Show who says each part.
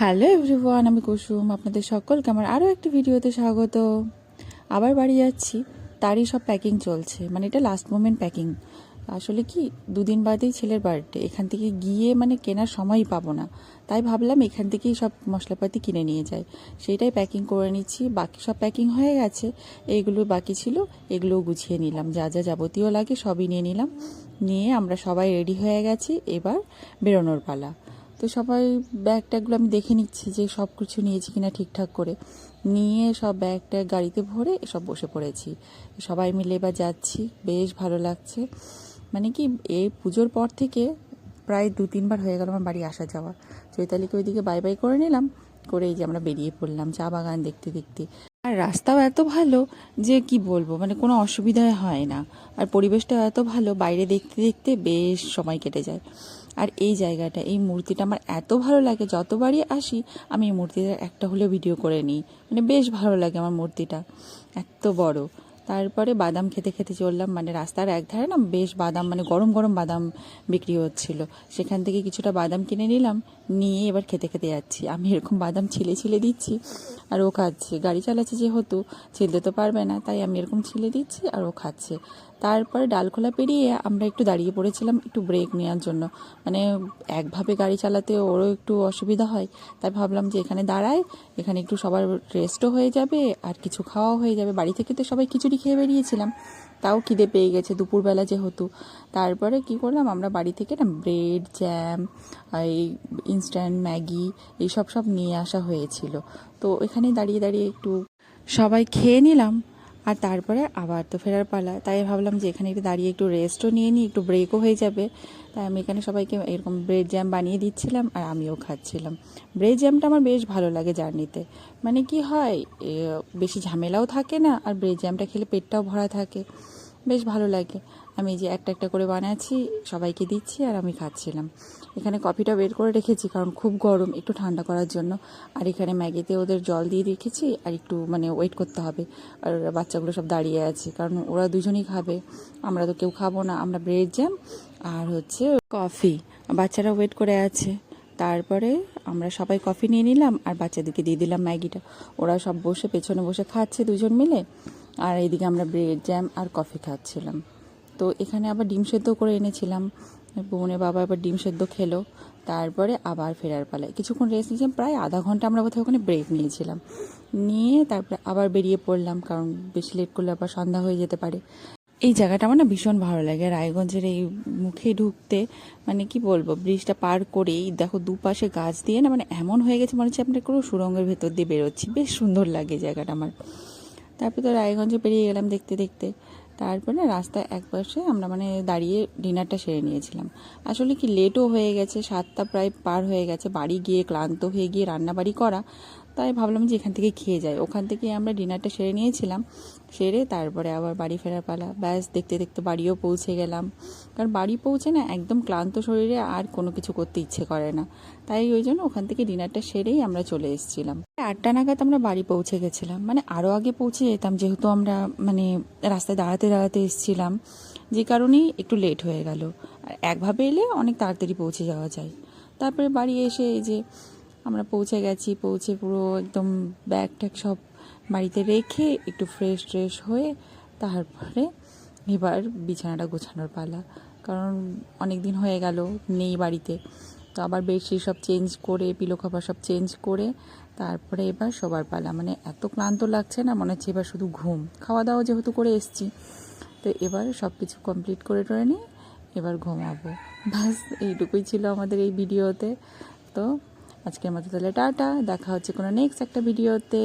Speaker 1: Hello everyone, আমি কুসুম, আপনাদের সকলকে আমার আরও একটি ভিডিওতে স্বাগত। আবার বাড়ি যাচ্ছি, তারই সব প্যাকিং চলছে। মানে এটা লাস্ট মোমেন্ট প্যাকিং আসলে কি, দুদিন বাদেই ছেলের বার্থডে এখান থেকে গিয়ে মানে কেনার সময়ই পাবো না। তাই ভাবলাম এখান থেকেই সব মশলাপাতি কিনে নিয়ে যাই। সেইটাই প্যাকিং করে নিচ্ছি। বাকি সব প্যাকিং হয়ে গেছে। এইগুলো বাকি ছিল, এগুলোও গুছিয়ে নিলাম। যা যা যাবতীয় লাগে সবই নিয়ে নিলাম। নিয়ে আমরা সবাই রেডি হয়ে গেছি। এবার বেরোনোর পালা। তো সবাই ব্যাগ ট্যাগগুলো আমি দেখে নিচ্ছি যে সব কিছু নিয়েছি কিনা ঠিকঠাক করে। নিয়ে সব ব্যাগ ট্যাগ গাড়িতে ভরে সব বসে পড়েছি। সবাই মিলে এবার যাচ্ছি, বেশ ভালো লাগছে। মানে কি, এই পুজোর পর থেকে প্রায় দু তিনবার হয়ে গেল আমার বাড়ি আসা যাওয়া। চৈতালিকে ওইদিকে বাই বাই করে নিলাম করে এই যে আমরা বেরিয়ে পড়লাম চা বাগান দেখতে দেখতে। আর রাস্তাও এত ভালো যে কি বলব মানে কোনো অসুবিধাই হয় না। আর পরিবেশটাও এত ভালো, বাইরে দেখতে দেখতে বেশ সময় কেটে যায়। আর এই জায়গাটা, এই মূর্তিটা আমার এত ভালো লাগে, যতবারই আসি আমি এই মূর্তিটা একটা হলেও ভিডিও করে নিই। মানে বেশ ভালো লাগে আমার মূর্তিটা, এত বড়। তারপরে বাদাম খেতে খেতে চললাম মানে রাস্তার এক ধারে না বেশ বাদাম মানে গরম গরম বাদাম বিক্রি হচ্ছিল। সেখান থেকে কিছুটা বাদাম কিনে নিলাম, নিয়ে এবার খেতে খেতে যাচ্ছি। আমি এরকম বাদাম ছিলে ছিলে দিচ্ছি, আর ও খাচ্ছে। গাড়ি চালাচ্ছে যেহেতু ছিলতে তো পারবে না, তাই আমি এরকম ছিলে দিচ্ছি আর ও খাচ্ছে। তারপরে ডালখোলা পেরিয়ে আমরা একটু দাঁড়িয়ে পড়েছিলাম একটু ব্রেক নেওয়ার জন্য। মানে একভাবে গাড়ি চালাতে ওরও একটু অসুবিধা হয়, তাই ভাবলাম যে এখানে দাঁড়ায় এখানে একটু সবার রেস্টও হয়ে যাবে আর কিছু খাওয়াও হয়ে যাবে। বাড়ি থেকে তো সবাই খিচুড়ি খেয়ে বেরিয়েছিলাম, তাও খিদে পেয়ে গেছে দুপুরবেলা যেহেতু। তারপরে কি করলাম, আমরা বাড়ি থেকে না ব্রেড জ্যাম এই ইনস্ট্যান্ট ম্যাগি এইসব সব নিয়ে আসা হয়েছিল। তো এখানে দাঁড়িয়ে দাঁড়িয়ে একটু সবাই খেয়ে নিলাম। আর তারপরে আবার তো ফেরার পালা। তাই ভাবলাম যে এখানে একটু দাঁড়িয়ে একটু রেস্টও নিয়ে নিই, একটু ব্রেকও হয়ে যাবে। তাই আমি এখানে সবাইকে এরকম ব্রেড জ্যাম বানিয়ে দিচ্ছিলাম আর আমিও খাচ্ছিলাম। ব্রেড জ্যামটা আমার বেশ ভালো লাগে জার্নিতে। মানে কি হয় বেশি ঝামেলাও থাকে না আর ব্রেড জ্যামটা খেলে পেটটাও ভরা থাকে। বেশ ভালো লাগে। আমি যে একটা একটা করে বানাচ্ছি, সবাইকে দিচ্ছি আর আমি খাচ্ছিলাম। এখানে কফিটা বের করে রেখেছি কারণ খুব গরম, একটু ঠান্ডা করার জন্য। আর এখানে ম্যাগিতে ওদের জল দিয়ে রেখেছি আর একটু মানে ওয়েট করতে হবে। আর বাচ্চাগুলো সব দাঁড়িয়ে আছে, কারণ ওরা দুজনেই খাবে। আমরা তো কেউ খাব না, আমরা ব্রেড জ্যাম আর হচ্ছে কফি বাচ্চারা ওয়েট করে আছে। তারপরে আমরা সবাই কফি নিয়ে নিলাম আর বাচ্চাদেরকে দিয়ে দিলাম ম্যাগিটা। ওরা সব বসে পেছনে বসে খাচ্ছে দুজন মিলে। আর এইদিকে আমরা ব্রেড জ্যাম আর কফি খাচ্ছিলাম। তো এখানে আবার ডিম সেদ্ধ করে এনেছিলাম। বোনের বাবা আবার ডিম সেদ্ধ খেলো। তারপরে আবার ফেরার পালায়। কিছুক্ষণ রেস্ট নিয়েছিলাম। প্রায় আধা ঘণ্টা আমরা বোধহয় ওখানে ব্রেক নিয়েছিলাম। নিয়ে তারপরে আবার বেরিয়ে পড়লাম, কারণ বেশি লেট করলে আবার সন্ধ্যা হয়ে যেতে পারে। এই জায়গাটা আমার না ভীষণ ভালো লাগে। রায়গঞ্জের এই মুখে ঢুকতে মানে কি বলব ব্রিজটা পার করেই দেখো দুপাশে গাছ দিয়ে না মানে এমন হয়ে গেছে মনে হচ্ছে আপনার কোনো সুরঙ্গের ভেতর দিয়ে বেরোচ্ছি। বেশ সুন্দর লাগে জায়গাটা আমার। তারপরে তো রায়গঞ্জে পেরিয়ে গেলাম দেখতে দেখতে। তারপরে রাস্তায় এক পাশে আমরা মানে দাঁড়িয়ে ডিনারটা সেরে নিয়েছিলাম। আসলে কি লেটও হয়ে গেছে, সাতটা প্রায় পার হয়ে গেছে, বাড়ি গিয়ে ক্লান্ত হয়ে গিয়ে রান্নাবাড়ি করা। তাই ভাবলাম যে এখান থেকে খেয়ে যাই। ওখান থেকে আমরা ডিনারটা সেরে নিয়েছিলাম। সেরে তারপরে আবার বাড়ি ফেরার পালা। ব্যাস, দেখতে দেখতে বাড়িও পৌঁছে গেলাম। কারণ বাড়ি পৌঁছে না, একদম ক্লান্ত শরীরে আর কোনো কিছু করতে ইচ্ছে করে না। তাই ওই জন্য ওখান থেকে ডিনারটা সেরেই আমরা চলে এসেছিলাম। আটটা নাগাদ আমরা বাড়ি পৌঁছে গেছিলাম। মানে আরও আগে পৌঁছে যেতাম, যেহেতু আমরা মানে রাস্তায় দাঁড়াতে দাঁড়াতে এসেছিলাম। যে কারণেই একটু লেট হয়ে গেল। আর একভাবে এলে অনেক তাড়াতাড়ি পৌঁছে যাওয়া যায়। তারপরে বাড়ি এসে এই যে আমরা পৌঁছে গেছি, পৌঁছে পুরো একদম ব্যাগ ট্যাগ সব বাড়িতে রেখে একটু ফ্রেশ ট্রেশ হয়ে তারপরে এবার বিছানাটা গোছানোর পালা। কারণ অনেক দিন হয়ে গেল, নেই বাড়িতে। তো আবার বেডশিট সব চেঞ্জ করে পিলো খাবার সব চেঞ্জ করে, তারপরে এবার সবার পালা। মানে এত ক্লান্ত লাগছে না, মনে হচ্ছে এবার শুধু ঘুম। খাওয়া দাওয়া যেহেতু করে এসছি। তো এবার সব কিছু কমপ্লিট করে টরে নিয়ে এবার ঘুমাবো। ব্যাস, এইটুকুই ছিল আমাদের এই ভিডিওতে তো আজকের মতো তাহলে টাটা দেখা হচ্ছে কোনো নেক্সট একটা ভিডিওতে